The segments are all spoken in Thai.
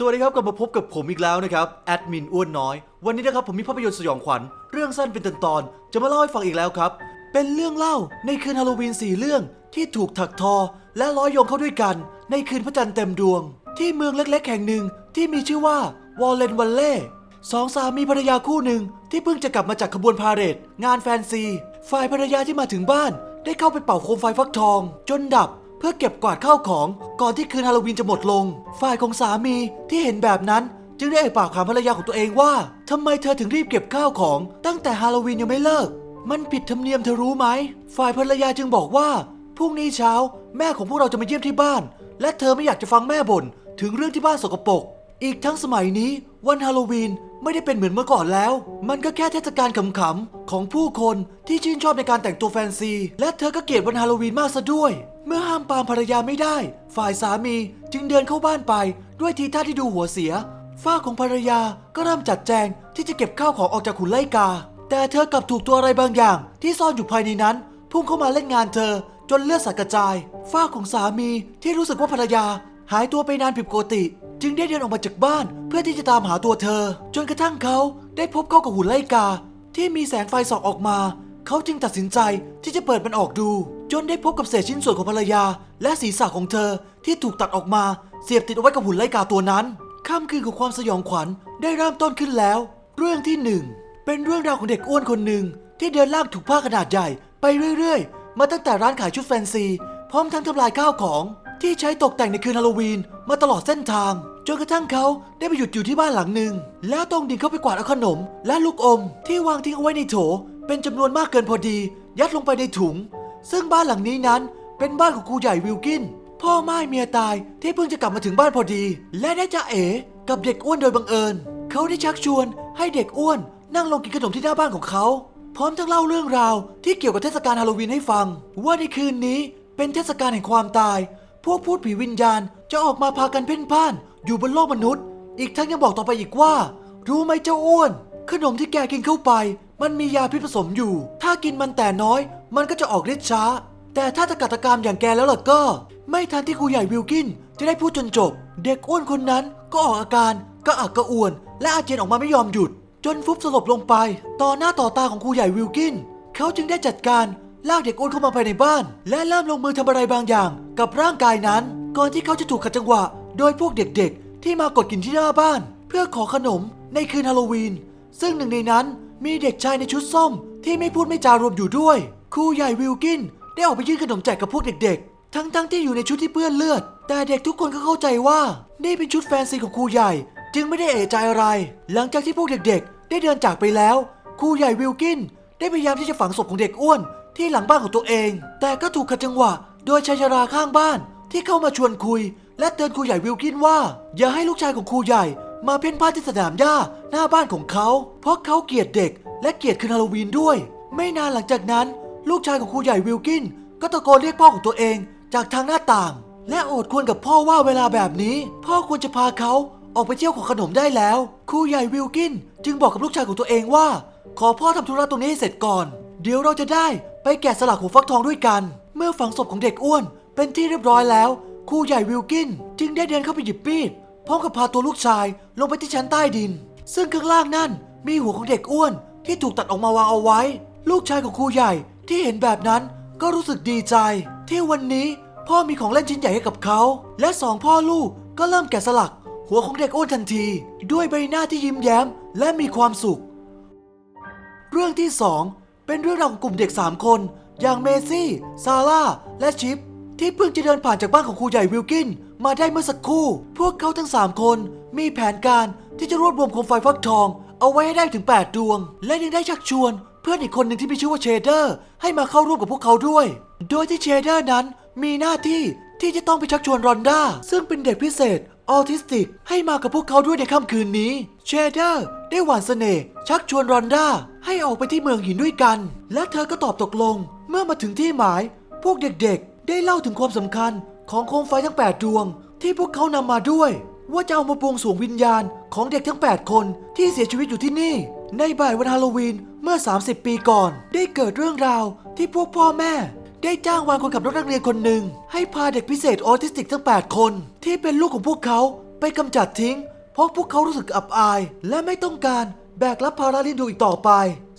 สวัสดีครับกลับมาพบกับผมอีกแล้วนะครับแอดมินอ้วนน้อย วันนี้นะครับผมมีภาพยนตร์สยองขวัญเรื่องสั้นเป็นตอนๆจะมาเล่าให้ฟังอีกแล้วครับ เป็นเรื่องเล่าในคืนฮาโลวีนสี่เรื่องที่ถูกถักทอ และร้อยโยงเข้าด้วยกัน ในคืนพระจันทร์เต็มดวง ที่เมืองเล็กๆ แห่งหนึ่งที่มีชื่อว่าวอลเลนวัลเล่สองสามีภรรยาคู่หนึ่งที่เพิ่งจะกลับมาจากขบวนพาเหรดงานแฟนซี ฝ่ายภรรยาที่มาถึงบ้าน ได้เข้าไปเป่าโคมไฟฟักทอง จนดับ เพื่อเก็บกวาดข้าวของก่อนที่คืนฮาโลวีนจะหมดลง ฝ่ายของสามีที่เห็นแบบนั้นจึงได้เอ่ยปากถามภรรยาของตัวเองว่าทำไมเธอถึงรีบเก็บข้าวของตั้งแต่ฮาโลวีนยังไม่เลิก มันผิดธรรมเนียมเธอรู้ไหม ฝ่ายภรรยาจึงบอกว่าพรุ่งนี้เช้า แม่ของพวกเราจะมาเยี่ยมที่บ้าน และเธอไม่อยากจะฟังแม่บ่นถึงเรื่องที่บ้านสกปรก อีกทั้งสมัยนี้วันฮาโลวีนไม่ได้เป็นเหมือนเมื่อก่อนแล้ว มันก็แค่เทศกาลขำๆของผู้คนที่ชื่นชอบในการแต่งตัวแฟนซี และเธอก็เกลียดวันฮาโลวีนมากซะด้วย เมื่อห้ามปามภรรยาไม่ได้ ฝ่ายสามีจึงเดินเข้าบ้านไป ด้วยทีท่าที่ดูหัวเสีย ฝ้าของภรรยาก็เริ่มจัดแจงที่จะเก็บข้าวของออกจากขุนไล่กา แต่เธอกลับถูกตัวอะไรบางอย่าง ที่ซ่อนอยู่ภายในนั้น พุ่งเข้ามาเล่นงานเธอ จนเลือดสาดกระจาย ฝ้าของสามีที่รู้สึกว่าภรรยา หายตัวไปนานผิดปกติ จึงได้เดินออกมาจากบ้านเพื่อที่จะตามหาตัวเธอ จนกระทั่งเขาได้พบเข้ากับหุ่นไล่กา ที่มีแสงไฟส่องออกมา เขาจึงตัดสินใจที่จะเปิดมันออกดู จนได้พบกับเศษชิ้นส่วนของภรรยา และศีรษะของเธอที่ถูกตัดออกมาเสียบติดเอาไว้กับหุ่นไล่กาตัวนั้นค่ำคืนของความสยองขวัญได้เริ่มต้นขึ้นแล้ว เรื่องที่หนึ่งเป็นเรื่องราวของเด็กอ้วนคนหนึ่งที่เดินลากถุงผ้าขนาดใหญ่ไปเรื่อยๆ มาตั้งแต่ร้านขายชุดแฟนซี พร้อมทั้งทำลายข้าวของ ที่ใช้ตกแต่งในคืนฮาโลวีนมาตลอดเส้นทาง จนกระทั่งเขาได้ไปหยุดอยู่ที่บ้านหลังหนึ่ง แล้วตรงดิ่งเข้าไปกวาดเอาขนม และลูกอม ที่วางทิ้งเอาไว้ในโถ เป็นจำนวนมากเกินพอดี ยัดลงไปในถุง ซึ่งบ้านหลังนี้นั้นเป็นบ้านของครูใหญ่วิลกิน พ่อไม้เมียตายที่เพิ่งจะกลับมาถึงบ้านพอดี และได้จะเอ๋กับเด็กอ้วนโดยบังเอิญ เขาได้ชักชวนให้เด็กอ้วน นั่งลงกินขนมที่หน้าบ้านของเขา พร้อมทั้งเล่าเรื่องราวที่เกี่ยวกับเทศกาลฮาโลวีนให้ฟัง ว่าในคืนนี้เป็นเทศกาลแห่งความตาย พวกพูดผีวิญญาณจะออกมาพากันเพ่นพ่าน อยู่บนโลกมนุษย์ อีกทั้งยังบอกต่อไปอีกว่า รู้ไหมเจ้าอ้วน ขนมที่แกกินเข้าไป มันมียาพิษผสมอยู่ ถ้ากินมันแต่น้อย มันก็จะออกฤทธิ์ช้า แต่ถ้าตะกัตะกามอย่างแกแล้วล่ะก็ ไม่ทันที่ครูใหญ่วิลกินจะได้พูดจนจบ เด็กอ้วนคนนั้นก็ออกอาการกระอักกระอ่วน และอาเจียนออกมาไม่ยอมหยุด จนฟุบสลบลงไป ต่อหน้าต่อตาของครูใหญ่วิลกิน เขาจึงได้จัดการ ลากเด็กอ้วนเข้ามาภายในบ้าน และเริ่มลงมือทำอะไรบางอย่าง กับร่างกายนั้น ก่อนที่เขาจะถูกขัดจังหวะ โดยพวกเด็กๆ ที่มากดกินที่หน้าบ้าน เพื่อขอขนมในคืนฮาโลวีน ซึ่งหนึ่งในนั้นมีเด็กชายในชุดส้ม ที่ไม่พูดไม่จารวมอยู่ด้วย ครูใหญ่วิลกินได้ออกไปยื่นขนมแจกกับพวกเด็กๆ ทั้งๆที่อยู่ในชุดที่เปื้อนเลือด แต่เด็กทุกคนก็เข้าใจว่านี่เป็นชุดแฟนซีของครูใหญ่ จึงไม่ได้เอะใจอะไร หลังจากที่พวกเด็กๆ ได้เดินจากไปแล้วครูใหญ่วิลกินได้พยายามที่จะฝังศพของเด็กอ้วน ที่หลังบ้านของตัวเอง แต่ก็ถูกขัดจังหวะ โดยชายชราข้างบ้านที่เข้ามาชวนคุย และเตือนครูใหญ่วิลกินว่า อย่าให้ลูกชายของครูใหญ่ มาเพ่นพ่านที่สนามหญ้าหน้าบ้านของเขา เพราะเขาเกลียดเด็ก และเกลียดคืนฮาโลวีนด้วย ไม่นานหลังจากนั้น ลูกชายของครูใหญ่วิลกิน ก็ตะโกนเรียกพ่อของตัวเอง จากทางหน้าต่าง และโอดควรกับพ่อว่าเวลาแบบนี้ พ่อควรจะพาเขาออกไปเที่ยวของขนมได้แล้ว ครูใหญ่วิลกิน จึงบอกกับลูกชายของตัวเองว่า ขอพ่อทำธุระตรงนี้ให้เสร็จก่อน เดี๋ยวเราจะได้ไปแกะสลักหัวฟักทองด้วยกัน เมื่อฝังศพของเด็กอ้วน เป็นที่เรียบร้อยแล้วครูใหญ่วิลกิน จึงได้เดินเข้าไปหยิบมีดพร้อมกับพาตัวลูกชายลงไปที่ชั้นใต้ดิน ซึ่งข้างล่างนั่นมีหัวของเด็กอ้วน ที่ถูกตัดออกมาวางเอาไว้ ลูกชายของครูใหญ่ที่เห็นแบบนั้นก็รู้สึกดีใจ ที่วันนี้พ่อมีของเล่นชิ้นใหญ่ให้กับเขา และสองพ่อลูกก็เริ่มแกะสลัก หัวของเด็กอ้วนทันที ด้วยใบหน้าที่ยิ้มแย้มและมีความสุข เรื่องที่2 เป็นเรื่องราวของกลุ่มเด็ก 3 คน อย่างเมซี่ ซาร่า และชิป ที่เพิ่งจะเดินผ่านจากบ้านของครูใหญ่วิลกิน มาได้เมื่อสักครู่ พวกเขาทั้ง 3 คน มีแผนการที่จะรวบรวมโคมไฟฟักทอง เอาไว้ให้ได้ถึง 8 ดวง และยังได้ชักชวน เพื่อนอีกคนหนึ่งที่มีชื่อว่าเชเดอร์ ให้มาเข้าร่วมกับพวกเขาด้วย โดยที่เชเดอร์นั้นมีหน้าที่ที่จะต้องไปชักชวนรอนด้าซึ่งเป็นเด็กพิเศษ ออทิสติก ให้มากับพวกเขาด้วยในค่ำคืนนี้ เชเดอร์ได้หวานเสน่ห์ชักชวนรอนด้าให้ออกไปที่เมืองหินด้วยกัน และเธอก็ตอบตกลง เมื่อมาถึงที่หมาย พวกเด็กๆ ได้เล่าถึงความสำคัญของโคมไฟทั้ง 8 ดวง ที่พวกเขานำมาด้วย ว่าจะเอามาบวงสวงวิญญาณของเด็กทั้ง 8 คนที่เสียชีวิตอยู่ที่นี่ ในบ่ายวันฮาโลวีนเมื่อ 30 ปีก่อน ได้เกิดเรื่องราวที่พวกพ่อแม่ ได้จ้างวานคนขับรถนักเรียนคนหนึ่ง ให้พาเด็กพิเศษออทิสติกทั้ง 8 คน ที่เป็นลูกของพวกเขาไปกำจัดทิ้ง เพราะพวกเขารู้สึกอับอาย และไม่ต้องการแบกรับภาระเลี้ยงดูอีกต่อไป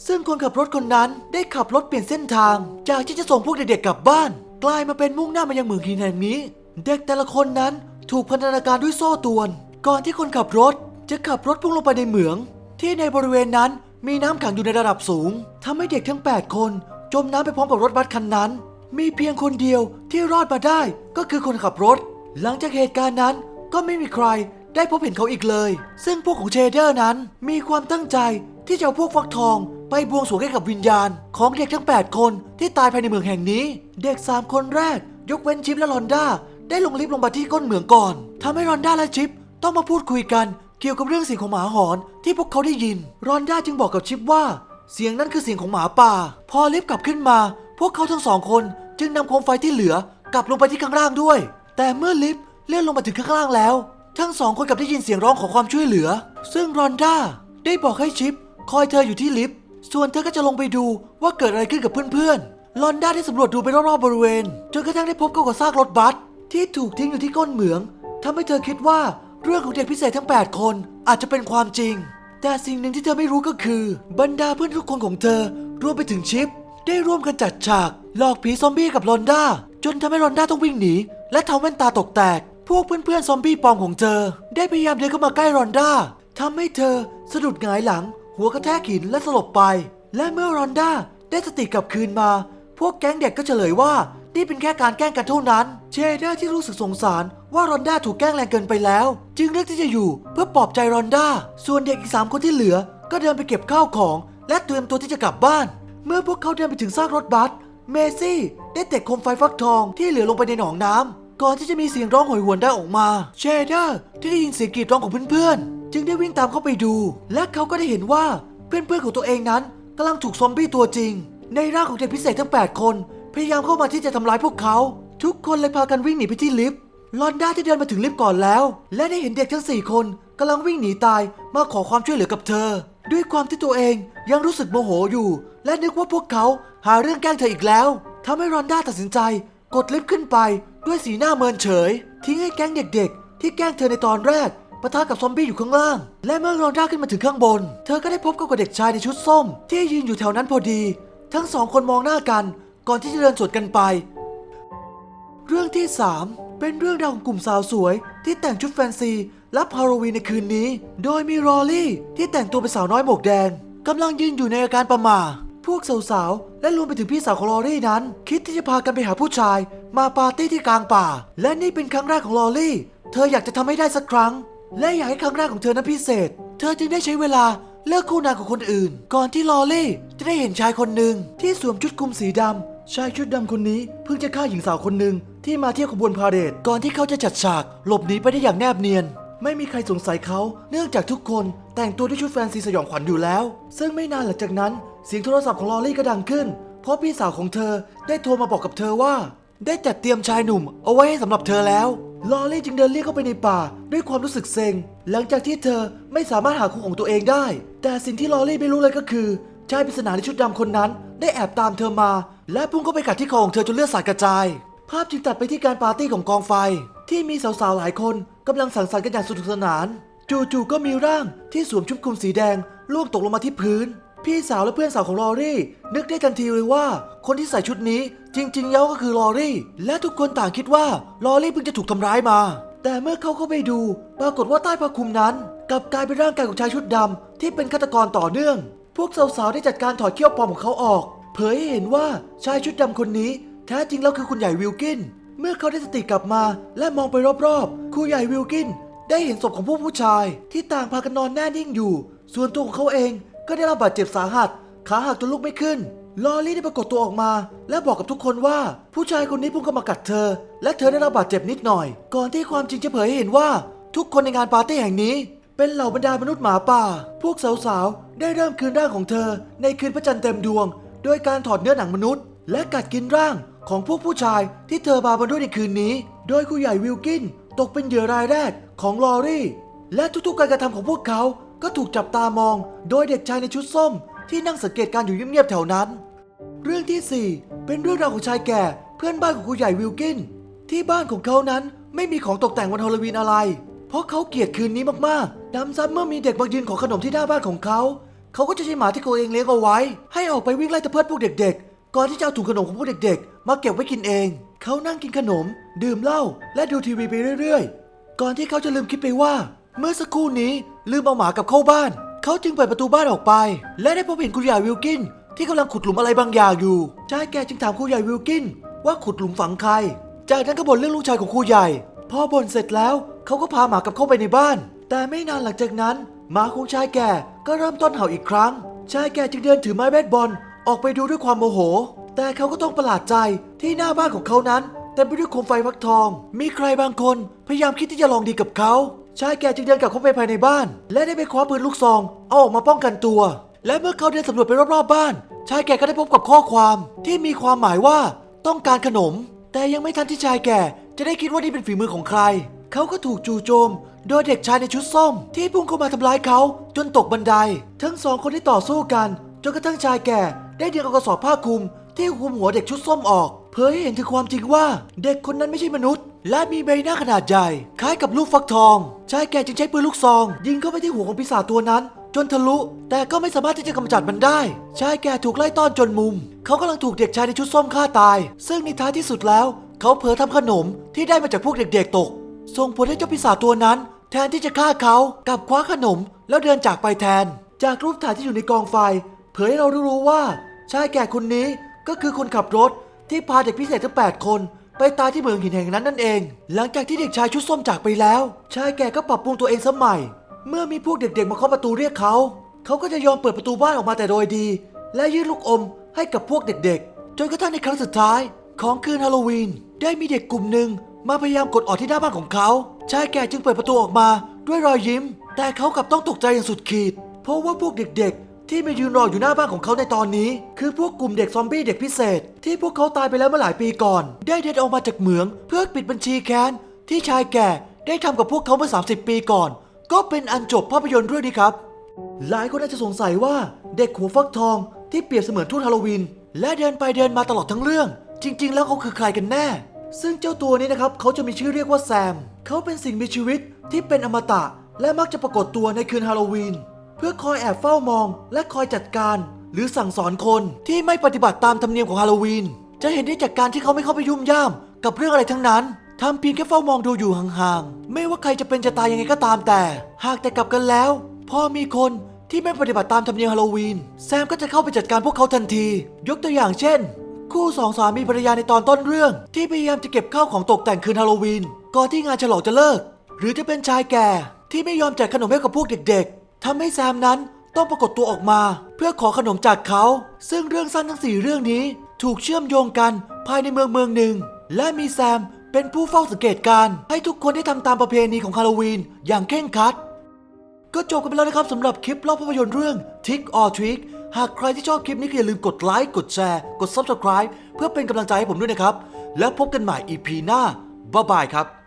ซึ่งคนขับรถคนนั้นได้ขับรถเปลี่ยนเส้นทาง จากที่จะส่งพวกเด็กๆกลับบ้าน กลายมาเป็นมุ่งหน้ามายังเหมืองหินแห่งนี้ เด็กแต่ละคนนั้นถูกพันธนาการด้วยโซ่ตวน ก่อนที่คนขับรถจะขับรถพุ่งลงไปในเหมือง ที่ในบริเวณนั้นมีน้ำขังอยู่ในระดับสูงทำให้เด็กทั้ง 8 คน จมน้ำไปพร้อมกับรถบัสคันนั้น มีเพียงคนเดียวที่รอดมาได้ก็คือคนขับรถ หลังจากเหตุการณ์นั้นก็ไม่มีใครได้พบเห็นเขาอีกเลย ซึ่งพวกของเชเดอร์นั้นมีความตั้งใจที่จะเอาพวกฟักทองไปบวงสรวงให้กับวิญญาณ ของเด็กทั้ง 8 คนที่ตายภายในเมืองแห่งนี้ เด็ก 3 คนแรก ยกเว้นชิปและลอนด้าได้ลงลิฟต์ลงมาที่ก้นเหมืองก่อนทำให้รอนด้าและชิปต้องมาพูดคุยกันเกี่ยวกับเรื่องเสียงของหมาหอนที่พวกเขาได้ยิน รอนด้าจึงบอกกับชิปว่า เสียงนั้นคือเสียงของหมาป่า พอลิฟต์กลับขึ้นมา พวกเขาทั้งสองคนจึงนำโคมไฟที่เหลือกลับลงไปที่ข้างล่างด้วย แต่เมื่อลิฟต์เลื่อนลงมาถึงข้างล่างแล้ว ทั้งสองคนกลับได้ยินเสียงร้องขอความช่วยเหลือ ซึ่งรอนด้าได้บอกให้ชิปคอยเธออยู่ที่ลิฟต์ส่วนเธอก็จะลงไปดูว่าเกิดอะไรขึ้นกับเพื่อนๆ ลอนด้าได้สำรวจดูไปรอบๆบริเวณ จนกระทั่งได้พบกับซากรถบัสที่ถูกทิ้งอยู่ที่ก้นเหมืองทำให้เธอคิดว่าเรื่องของเด็กพิเศษทั้ง 8 คนอาจจะเป็นความจริง แต่สิ่งหนึ่งที่เธอไม่รู้ก็คือ บรรดาเพื่อนทุกคนของเธอรวมไปถึงชิป ได้ร่วมกันจัดฉาก หลอกผีซอมบี้กับลอนด้า จนทำให้ลอนด้าต้องวิ่งหนี และทำแว่นตาตกแตก พวกเพื่อนๆซอมบี้ปลอมของเธอ ได้พยายามเดินเข้ามาใกล้ลอนด้าทำให้เธอสะดุดหงายหลัง หัวกระแทกหินและสลบไป และเมื่อรอนด้าได้สติกลับคืนมา พวกแก๊งเด็กก็เฉลยว่านี่เป็นแค่การแกล้งกันเท่านั้นเชเดอร์ที่รู้สึกสงสารว่ารอนด้าถูกแกล้งแรงเกินไปแล้ว จึงเลือกที่จะอยู่เพื่อปลอบใจรอนด้า ส่วนเด็กอีกสามคนที่เหลือ ก็เดินไปเก็บข้าวของ และเตรียมตัวที่จะกลับบ้าน เมื่อพวกเขาเดินไปถึงซากรถบัส เมซี่ได้เตะคมไฟฟักทองที่เหลือลงไปในหนองน้ำก่อนที่จะมีเสียงร้องโหยหวนได้ออกมา เชเดอร์ที่ได้ยินเสียงกรีดร้องของเพื่อนๆ จึงได้วิ่งตามเข้าไปดู และเขาก็ได้เห็นว่าเพื่อนๆของตัวเองนั้นกำลังถูกซอมบี้ตัวจริง ในร่างของเด็กพิเศษทั้ง 8 คน พยายามเข้ามาที่จะทำร้ายพวกเขา ทุกคนเลยพากันวิ่งหนีไปที่ลิฟต์ลอนด้าที่เดินมาถึงลิฟต์ก่อนแล้ว และได้เห็นเด็กทั้ง 4 คนกำลังวิ่งหนีตายมาขอความช่วยเหลือกับเธอ ด้วยความที่ตัวเองยังรู้สึกโมโหอยู่ และนึกว่าพวกเขาหาเรื่องแกล้งเธออีกแล้วทำให้รอนด้าตัดสินใจ กดลิฟต์ขึ้นไปด้วยสีหน้าเมินเฉย ทิ้งให้แก๊งเด็กๆ ที่แกล้งเธอในตอนแรกปะทะกับซอมบี้อยู่ข้างล่าง และเมื่อรอนด้าขึ้นมาถึงข้างบน เธอก็ได้พบกับเด็กชายในชุดส้ม ที่ยืนอยู่แถวนั้นพอดี ทั้งสองคนมองหน้ากัน ก่อนที่จะเดินสวนกันไป เรื่องที่ 3 เป็นเรื่องราวของกลุ่มสาวสวย ที่แต่งชุดแฟนซี รับฮาโลวีนในคืนนี้ โดยมีรอลี่ที่แต่งตัวเป็นสาวน้อยหมวกแดงกำลังยืนอยู่ในอาการประหม่า พวกสาวๆ และรวมไปถึงพี่สาวของลอรี่นั้น คิดที่จะพากันไปหาผู้ชาย มาปาร์ตี้ที่กลางป่า และนี่เป็นครั้งแรกของลอรี่ เธออยากจะทำให้ได้สักครั้ง และอยากให้ครั้งแรกของเธอนั้นพิเศษ เธอจึงได้ใช้เวลาเลือกคู่นางของคนอื่น ก่อนที่ลอรี่จะได้เห็นชายคนหนึ่งที่สวมชุดคลุมสีดำชายชุดดำคนนี้เพิ่งจะฆ่าหญิงสาวคนหนึ่งที่มาเที่ยวขบวนพาเหรดก่อนที่เขาจะจัดฉากหลบหนีไปได้อย่างแนบเนียน ไม่มีใครสงสัยเขาเนื่องจากทุกคนแต่งตัวด้วยชุดแฟนซีสยองขวัญอยู่แล้ว ซึ่งไม่นานหลังจากนั้น เสียงโทรศัพท์ของลอรี่ก็ดังขึ้น เพราะพี่สาวของเธอได้โทรมาบอกกับเธอว่า ได้จัดเตรียมชายหนุ่ม เอาไว้ให้สำหรับเธอแล้ว ลอรี่จึงเดินเลี่ยงเข้าไปในป่า ด้วยความรู้สึกเซ็ง หลังจากที่เธอไม่สามารถหาคู่ของตัวเองได้ แต่สิ่งที่ลอรี่ไม่รู้เลยก็คือชายปริศนาในชุดดำคนนั้น ได้แอบตามเธอมา และพุ่งเข้าไปกัดที่คอของเธอจนเลือดสาดกระจาย ภาพจึงตัดไปที่การปาร์ตี้ของกองไฟ ที่มีสาวๆหลายคน กำลังสังสรรค์กันอย่างสนุกสนาน จู่ๆก็มีร่างที่สวมชุดคลุมสีแดงล่วงตกลงมาที่พื้น พี่สาวและเพื่อนสาวของลอรี่ นึกได้ทันทีเลยว่า คนที่ใส่ชุดนี้จริงๆแล้วก็คือลอรี่ และทุกคนต่างคิดว่าลอรี่เพิ่งจะถูกทำร้ายมา แต่เมื่อเขาเข้าไปดู ปรากฏว่าใต้ผ้าคลุมนั้นกลับกลายเป็นร่างกายของชายชุดดำที่เป็นฆาตกรต่อเนื่อง พวกสาวๆได้จัดการถอดเขี้ยวปลอมของเขาออก เผยให้เห็นว่าชายชุดดำคนนี้แท้จริงแล้วคือคุณใหญ่วิลกิน เมื่อเขาได้สติกลับมาและมองไปรอบๆ ครูใหญ่วิลกิน ได้เห็นศพของผู้ผู้ชาย ที่ต่างพากันนอนแน่นิ่งอยู่ ส่วนตัวของเขาเองก็ได้รับบาดเจ็บสาหัส ขาหักจนลุกไม่ขึ้น ลอรี่ได้ปรากฏตัวออกมา และบอกกับทุกคนว่าผู้ชายคนนี้พุ่งเข้ามากัดเธอ และเธอได้รับบาดเจ็บนิดหน่อย ก่อนที่ความจริงจะเผยให้เห็นว่า ทุกคนในงานปาร์ตี้แห่งนี้ เป็นเหล่าบรรดามนุษย์หมาป่า พวกสาวๆ ได้เริ่มคืนร่างของเธอ ในคืนพระจันทร์เต็มดวง โดยการถอดเนื้อหนังมนุษย์ และกัดกินร่าง ของพวกผู้ชายที่เธอมาบนด้วยในคืนนี้ โดยครูใหญ่วิลกิน ตกเป็นเหยื่อรายแรกของลอรี่ และทุกๆการกระทำของพวกเขาก็ถูกจับตามอง โดยเด็กชายในชุดส้ม ที่นั่งสังเกตการอยู่เงียบๆแถวนั้น เรื่องที่ 4 เป็นเรื่องราวของชายแก่เพื่อนบ้านของครูใหญ่วิลกิน ที่บ้านของเขานั้นไม่มีของตกแต่งวันฮาโลวีนอะไร เพราะเขาเกลียดคืนนี้มากๆนำซ้ำเมื่อมีเด็กมายืนขอขนมที่หน้าบ้านของเขา เขาก็จะใช้หมาที่เขาเองเลี้ยงเอาไว้ ให้ออกไปวิ่งไล่ตะเพิดพวกเด็กๆ ก่อนที่จะเอาถุงขนมของพวกเด็กๆ มาเก็บไว้กินเอง เขานั่งกินขนม ดื่มเหล้าและดูทีวีไปเรื่อยๆ ก่อนที่เขาจะลืมคิดไปว่า เมื่อสักครู่นี้ลืมเอาหมากับเข้าบ้าน เขาจึงเปิดประตูบ้านออกไป และได้พบเห็นคุณยายวิลกิน ที่กำลังขุดหลุมอะไรบางอย่างอยู่ชายแก่จึงถามคุณยายวิลกิน ว่าขุดหลุมฝังใคร จากนั้นก็บ่นเรื่องลูกชายของครูใหญ่ พอบ่นเสร็จแล้วเขาก็พาหมากับเข้าไปในบ้าน แต่ไม่นานหลังจากนั้นหมาของชายแก่ก็เริ่มต้นเห่าอีกครั้ง ชายแก่จึงเดินถือไม้เบสบอล ออกไปดูด้วยความโมโห แต่เขาก็ต้องประหลาดใจที่หน้าบ้านของเขานั้นเต็มไปด้วยโคมไฟฟักทอง มีใครบางคนพยายามคิดที่จะลองดีกับเขาชายแก่จึงเดินกลับเข้าไปภายในบ้าน และได้ไปคว้าปืนลูกซองเอาออกมาป้องกันตัว และเมื่อเขาเดินสำรวจไปรอบๆบ้าน ชายแก่ก็ได้พบกับข้อความที่มีความหมายว่าต้องการขนม แต่ยังไม่ทันที่ชายแก่ จะได้คิดว่านี่เป็นฝีมือของใคร เขาก็ถูกจู่โจม โดยเด็กชายในชุดส้ม ที่พุ่งเข้ามาทำร้ายเขาจนตกบันได ทั้งสองคนได้ต่อสู้กันจนกระทั่งชายแก่ ได้เดึงเอากระสอบผ้าคลุม ที่คลุมหัวเด็กชุดส้มออก เผยให้เห็นถึงความจริงว่า เด็กคนนั้นไม่ใช่มนุษย์ และมีใบหน้าขนาดใหญ่ คล้ายกับลูกฟักทองชายแก่จึงใช้ปืนลูกซอง ยิงเข้าไปที่หัวของปีศาจตัวนั้น จนทะลุ แต่ก็ไม่สามารถที่จะกำจัดมันได้ ชายแก่ถูกไล่ต้อนจนมุม เขากำลังถูกเด็กชายในชุดส้มฆ่าตาย ซึ่งในท้ายที่สุดแล้ว เขาเผลอทำขนมที่ได้มาจากพวกเด็กๆตก ส่งผลให้เจ้าปีศาจตัวนั้น แทนที่จะฆ่าเขากลับคว้าขนม แล้วเดินจากไปแทน จากรูปถ่ายที่อยู่ในกองไฟ เผยให้เราด้รู้ว่า ชายแก่คนนี้ก็คือคนขับรถที่พาเด็กพิเศษทั้ง 8 คน ไปตายที่เมืองหินแห่งนั้นนั่นเอง หลังจากที่เด็กชายชุดส้มจากไปแล้ว ชายแก่ก็ปรับปรุงตัวเองสมัย เมื่อมีพวกเด็กๆมาเคาะประตูเรียกเขา เขาก็จะยอมเปิดประตูบ้านออกมาแต่โดยดี และยื่นลูกอมให้กับพวกเด็กๆ จนกระทั่งในครั้งสุดท้าย ของคืนฮาโลวีนได้มีเด็กกลุ่มหนึ่งมาพยายามกดออดที่หน้าบ้านของเขา ชายแก่จึงเปิดประตูออกมาด้วยรอยยิ้ม แต่เขากลับต้องตกใจอย่างสุดขีด เพราะว่าพวกเด็กๆ ที่มายืนรออยู่หน้าบ้านของเขาในตอนนี้ คือพวกกลุ่มเด็กซอมบี้เด็กพิเศษ ที่พวกเขาตายไปแล้วเมื่อหลายปีก่อน ได้เดินออกมาจากเหมือง เพื่อปิดบัญชีแค้นที่ชายแก่ได้ทำกับพวกเขาเมื่อ 30 ปีก่อน ก็เป็นอันจบภาพยนตร์เรื่องนี้ครับ หลายคนอาจจะสงสัยว่าเด็กหัวฟักทองที่เปรียบเสมือนทูตฮาโลวีนและเดินไปเดินมาตลอดทั้งเรื่อง จริง ๆ แล้วเขาคือใครกันแน่ ซึ่งเจ้าตัวนี้นะครับเขาจะมีชื่อเรียกว่าแซม เขาเป็นสิ่งมีชีวิตที่เป็นอมตะ และมักจะปรากฏตัวในคืนฮาโลวีน เพื่อคอยแอบเฝ้ามอง และคอยจัดการ หรือสั่งสอนคนที่ไม่ปฏิบัติตามธรรมเนียมของฮาโลวีน จะเห็นได้จากการที่เขาไม่เข้าไปยุ่มย่าม กับเรื่องอะไรทั้งนั้นทำเพียงแค่เฝ้ามองดูอยู่ห่างๆ ไม่ว่าใครจะเป็นจะตายยังไงก็ตามแต่ หากแต่กลับกันแล้ว พอมีคนที่ไม่ปฏิบัติตามธรรมเนียมฮาโลวีน แซมก็จะเข้าไปจัดการพวกเขาทันที ยกตัวอย่างเช่น คู่สองสามีภรรยาในตอนต้นเรื่อง ที่พยายามจะเก็บข้าวของตกแต่งคืนฮาโลวีนก่อนที่งานฉลองจะเลิก หรือจะเป็นชายแก่ที่ไม่ยอมแจกขนมให้กับพวกเด็ก ทำให้แซมนั้นต้องปรากฏตัวออกมา เพื่อขอขนมจากเขา ซึ่งเรื่องสั้นทั้งสี่เรื่องนี้ ถูกเชื่อมโยงกันภายในเมืองเมืองหนึ่ง และมีแซมเป็นผู้เฝ้าสังเกตการให้ทุกคนได้ทำตามประเพณีของฮาโลวีนอย่างเคร่งครัด ก็จบกันไปแล้วนะครับสำหรับคลิปเล่าภาพยนตร์เรื่อง Tick or Trick หากใครที่ชอบคลิปนี้ก็อย่าลืมกดไลค์กดแชร์ กด Subscribe เพื่อเป็นกำลังใจให้ผมด้วยนะครับ แล้วพบกันใหม่ EP หน้าบ๊ายบายครับ